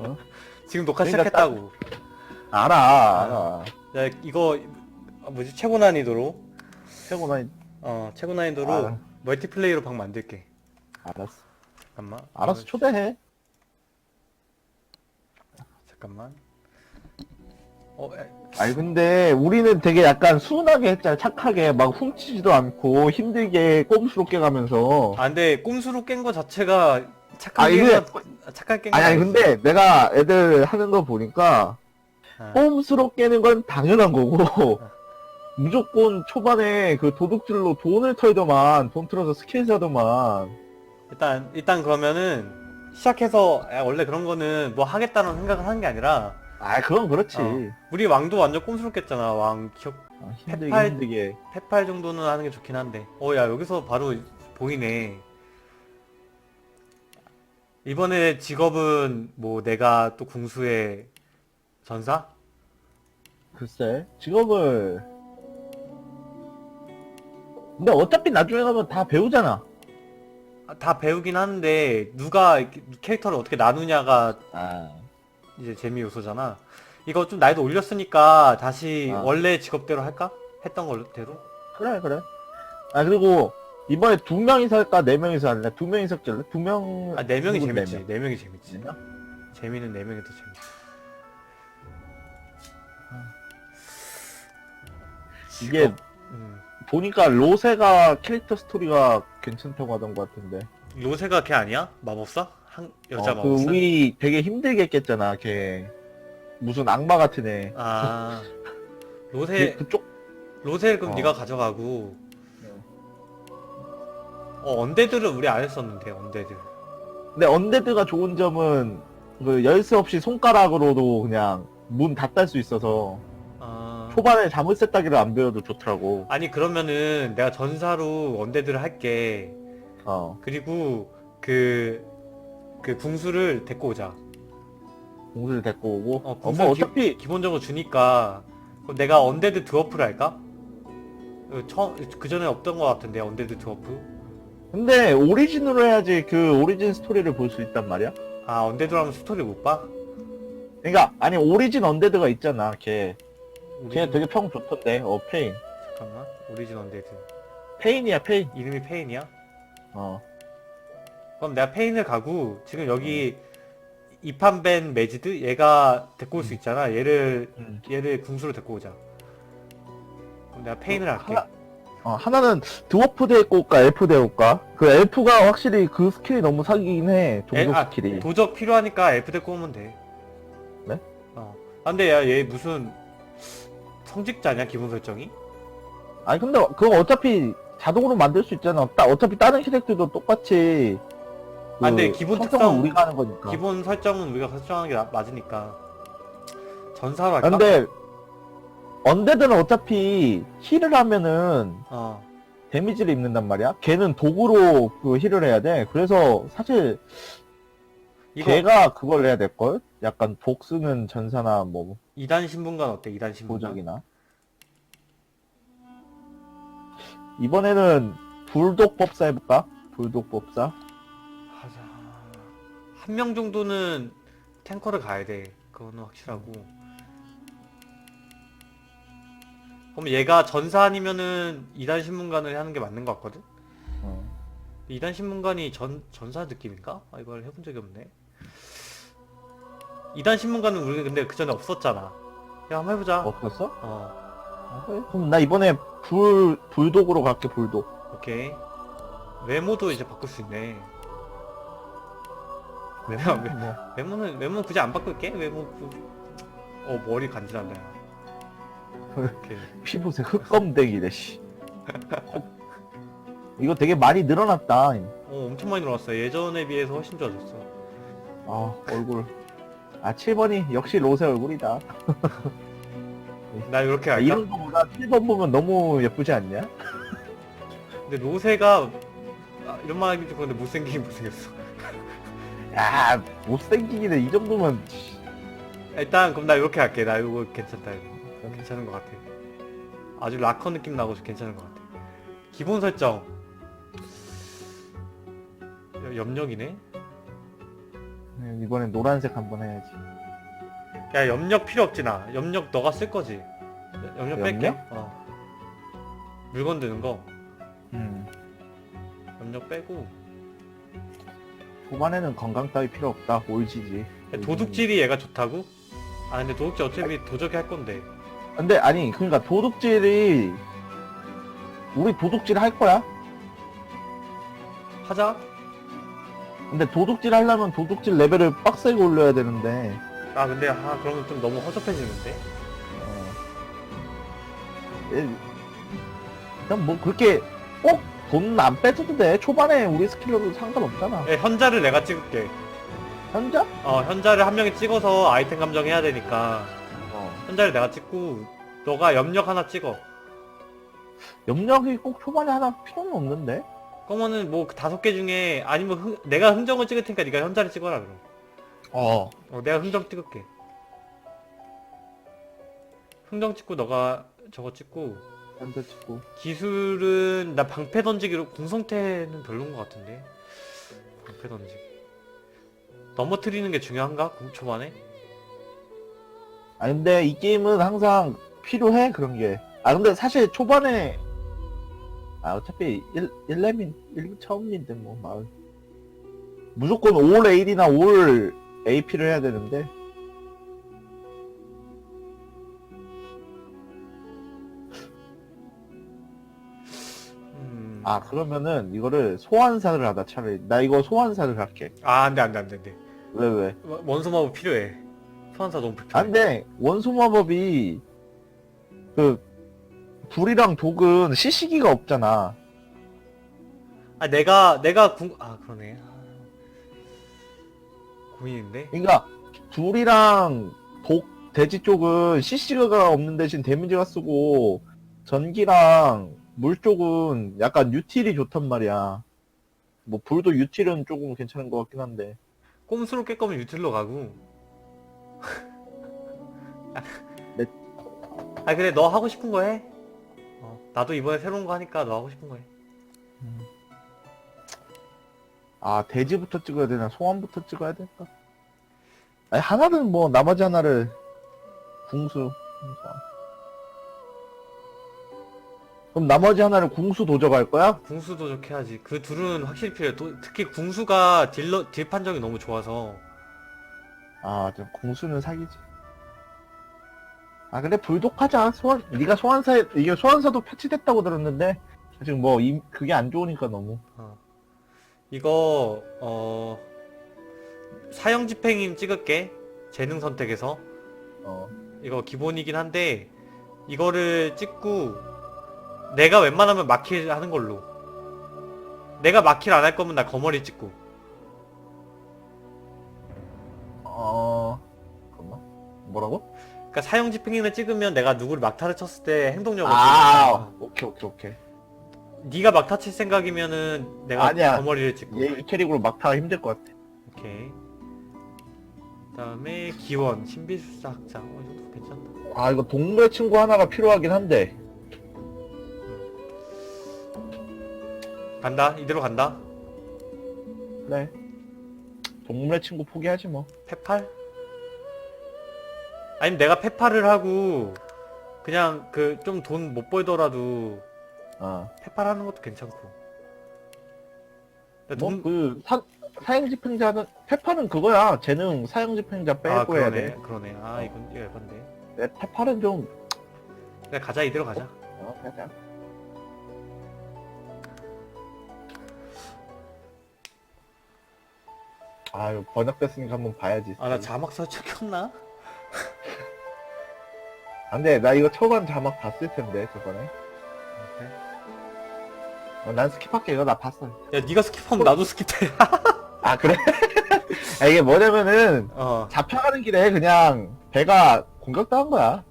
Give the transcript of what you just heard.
어? 지금 녹화 그러니까 시작했다고. 알아 알아 야 이거 아, 뭐지 최고 난이도로 최고 나어 최고 난이도로 알아. 멀티플레이로 방 만들게. 알았어 잠깐만. 알아서 어, 초대해 잠깐만. 어 에, 아니 근데 우리는 되게 약간 순하게 했잖아 착하게 막 훔치지도 않고 힘들게 꼼수롭게 가면서 아 근데 꼼수로 깬 거 자체가 착한 아, 게 이게- 착한 깬 아니 아니 근데 내가 애들 하는 거 보니까 어. 꼼수로 깨는 건 당연한 거고 무조건 초반에 그 도둑질로 돈을 털더만 돈 틀어서 스킬 사더만. 일단 일단 그러면은 시작해서 야, 원래 그런 거는 뭐 하겠다는 생각을 하는 게 아니라 아 그건 그렇지. 어. 우리 왕도 완전 꼼수롭겠잖아 왕 기억. 아, 힘들게 페팔- 힘들게. 페팔 정도는 하는 게 좋긴 한데. 어 야 여기서 바로 보이네 이번에 직업은 뭐 내가 또 궁수의 전사? 글쎄 직업을 근데 어차피 나중에 가면 다 배우잖아 아, 다 배우긴 하는데 누가 이렇게 캐릭터를 어떻게 나누냐가 아 이제 재미 요소잖아 이거 좀 나이도 올렸으니까 다시 아. 원래 직업대로 할까? 했던 걸대로? 그래 그래 아 그리고 이번에 두 명이서 할까 네 명이서 할래 두 명이서 할래 두 명 아 네 명이 누군 재밌지 명? 네 명이 재밌지 네 명? 재미는 네 명이 더 재밌지 이게 음. 보니까 로세가 캐릭터 스토리가 괜찮다고 하던 것 같은데 로세가 걔 아니야? 마법사? 한 여자 어, 그 마법사? 우리 되게 힘들게 했겠잖아 걔 무슨 악마 같은 애아 그, 로세 그쪽 로세를 그럼 어. 네가 가져가고 네. 어 언데드를 우리 안 했었는데 언데드 근데 언데드가 좋은 점은 그 열쇠 없이 손가락으로도 그냥 문다딸수 있어서 아 초반에 자물쇠 따기를 안 배워도 좋더라고 아니 그러면은 내가 전사로 언데드를 할게 어 그리고 그, 그 궁수를 데리고 오자. 공수를 데리고 오고 어, 어, 궁수를 뭐 기- 어차피 기 본적으로 주니까 그럼 내가 언데드 드워프를 할까? 그 처음 그 전에 없던 것 같은데 언데드 드워프. 근데 오리진으로 해야지 그 오리진 스토리를 볼 수 있단 말이야 아 언데드로 하면 스토리 못 봐? 그러니까 아니 오리진 언데드가 있잖아 걔 걔 오리진- 되게 평 좋던데 어 페인 잠깐만 오리진 언데드 페인이야 페인 이름이 페인이야? 어 그럼 내가 페인을 가고 지금 여기 이판벤 매지드 얘가 데리고 올 수 있잖아. 얘를 음. 얘를 궁수로 데리고 오자. 그럼 내가 페인을 할게. 하나, 어, 하나는 드워프 올까 엘프 올까 그 엘프가 확실히 그 스킬이 너무 사기긴 해 종족 에, 아, 스킬이 도적 필요하니까 엘프 데리고 오면 돼. 네? 어. 아, 근데 야, 얘 무슨 성직자냐, 기본 설정이? 아니 근데 그거 어차피 자동으로 만들 수 있잖아 따, 어차피 다른 캐릭터도 똑같이 그 아, 근데 기본 설정은 특성- 우리가 하는 거니까 기본 설정은 우리가 설정하는 게 나- 맞으니까. 전사로 할까? 아, 근데 언데드는 어차피 힐을 하면은 어. 데미지를 입는단 말이야 걔는 도구로 그 힐을 해야 돼 그래서 사실 이거 걔가 그걸 해야 될 걸 약간 독 쓰는 전사나 뭐 2단 신분관 어때? 2단 신분관? 보적이나 이번에는 불독 법사 해볼까? 불독 법사 하자. 한 명 정도는 탱커를 가야 돼. 그거는 확실하고. 그럼 얘가 전사 아니면은 2단 신문관을 하는 게 맞는 것 같거든? 어. 2단 신문관이 전, 전사 느낌인가? 아, 이걸 해본 적이 없네. 2단 신문관은 우리 근데 그 전에 없었잖아. 야, 한번 해보자. 없었어? 그래. 그럼 나 이번에 불 불독으로 갈게 불독 오케이. 외모도 이제 바꿀 수 있네. 외모, 외, 뭐. 외모는, 외모는 굳이 안 바꿀게? 외모, 그... 어, 머리 간지난다, 야. 오케이. 피부색 흑검대기래 씨 이거 되게 많이 늘어났다 어, 엄청 많이 늘어났어. 예전에 비해서 훨씬 좋아졌어. 아 얼굴 아 7번이 역시 로세 얼굴이다 나 이렇게 아, 할까? 이런 거보다 7번 보면 너무 예쁘지 않냐? 근데 로세가, 아, 이런 말 하기 좀 그런데 못생기긴 못생겼어. 야 못생기긴 해 이 정도면 일단, 그럼 나 이렇게 할게. 나 이거 괜찮다, 이거. 괜찮은 것 같아. 아주 락커 느낌 나고 괜찮은 것 같아. 기본 설정. 여- 염력이네? 네, 이번엔 노란색 한번 해야지. 야 염력 필요 없지 나 염력 너가 쓸 거지 염력 뺄게 염력? 어 물건 드는 거 음. 염력 빼고 초반에는 건강 따위 필요 없다. 올지지. 야, 도둑질이 얘가 좋다고? 아 근데 도둑질 어차피 도적이 할 건데 근데 아니 그러니까 도둑질이 우리 도둑질 할 거야? 하자 근데 도둑질 하려면 도둑질 레벨을 빡세게 올려야 되는데 아 근데 아 그러면 좀 너무 허접해지는데 어. 예, 그냥 뭐 그렇게 꼭 돈안 빼줘도 돼 초반에 우리 스킬러도 상관없잖아 야, 현자를 내가 찍을게 현자? 어 현자를 한 명이 찍어서 아이템 감정해야 되니까 어. 현자를 내가 찍고 너가 염력 하나 찍어. 염력이 꼭 초반에 하나 필요는 없는데? 그러면은 뭐그 다섯 개 중에 아니면 흥- 내가 흥정을 찍을 테니까 네가 현자를 찍어라 그럼. 어. 어 내가 흥정 찍을게. 흥정 찍고 너가 저거 찍고 현자 찍고. 기술은 나 방패 던지기로 궁성태는 별론 것 같은데. 방패 던지기. 넘어뜨리는 게 중요한가? 공 초반에? 아 근데 이 게임은 항상 필요해 그런 게 아 근데 사실 초반에 아 어차피 1, 1렘인 1 처음인데 뭐 마을. 무조건 올 AD나 올 AP를 해야 되는데. 음... 아 그러면은 이거를 소환사를 하다 차라리. 나 이거 소환사를 할게. 아 안 돼 안 돼 안 돼 안 돼. 왜 왜? 원소 마법 필요해 소환사 너무 불편해 안 돼 원소 마법이 그 불이랑 독은 CC기가 없잖아 아 내가 내가 궁... 아 그러네 아... 고민인데? 그러니까 불이랑 독 돼지 쪽은 CC가 없는 대신 데미지가 쓰고 전기랑 물 쪽은 약간 유틸이 좋단 말이야. 뭐 불도 유틸은 조금 괜찮은 것 같긴 한데. 꼼수로 깰 거면 유틸로 가고 네. 아 그래 너 하고 싶은 거 해. 어, 나도 이번에 새로운 거 하니까 너 하고 싶은 거 해. 아 돼지부터 찍어야 되나 소환부터 찍어야 될까? 아니 하나는 뭐 나머지 하나를 궁수. 궁수. 그럼 나머지 하나를 궁수 도적할 거야? 궁수도 좋게 하지. 그 둘은 확실히 필요해. 또, 특히 궁수가 딜러 딜 판정이 너무 좋아서 아, 좀 궁수는 사기지. 아, 근데 불독하자. 소환, 네가 소환사에, 이게 소환사도 패치됐다고 들었는데, 지금 뭐, 이, 그게 안 좋으니까 너무. 어. 이거 어 사형 집행임 찍을게. 재능 선택에서 어. 이거 기본이긴 한데 이거를 찍고 내가 웬만하면 마킬 하는 걸로. 내가 마킬 안 할 거면 나 거머리 찍고. 뭐라고? 그러니까 사형 집행임을 찍으면 내가 누구를 막타를 쳤을 때 행동력을 아. 오케이, 오케이, 오케이. 네가 막타 칠 생각이면은 내가 아니야. 거머리를 찍고. 얘 이 캐릭으로 막타가 힘들 것 같아. 오케이. 그다음에 기원 신비술사 학장. 어 이것도 괜찮다. 아, 이거 동물 친구 하나가 필요하긴 한데. 간다. 이대로 간다. 그래. 동물의 친구 포기하지 뭐. 페팔? 아니면 내가 페팔을 하고 그냥 그 좀 돈 못 벌더라도 어. 페팔 하는 것도 괜찮고. 근데 뭐, 돈- 그, 사, 사형집행자는, 페파는 그거야. 재능 사형집행자 빼고 아 해야 그러네. 돼. 그러네. 아 이건 이거 예반데. 내 페파는 좀, 그냥 가자 이대로 가자. 어, 가자. 아유, 번역됐으니까 한번 봐야지. 아 나 자막 설정 켰나? 안 돼, 나 이거 초반 자막 봤을 텐데, 저번에. 어, 난 스킵할게, 이거 나 봤어. 야 네가 스킵하면 나도 스킵해. 아, 그래? 아, 이게 뭐냐면은, 어. 잡혀가는 길에 그냥 배가 공격당한 거야.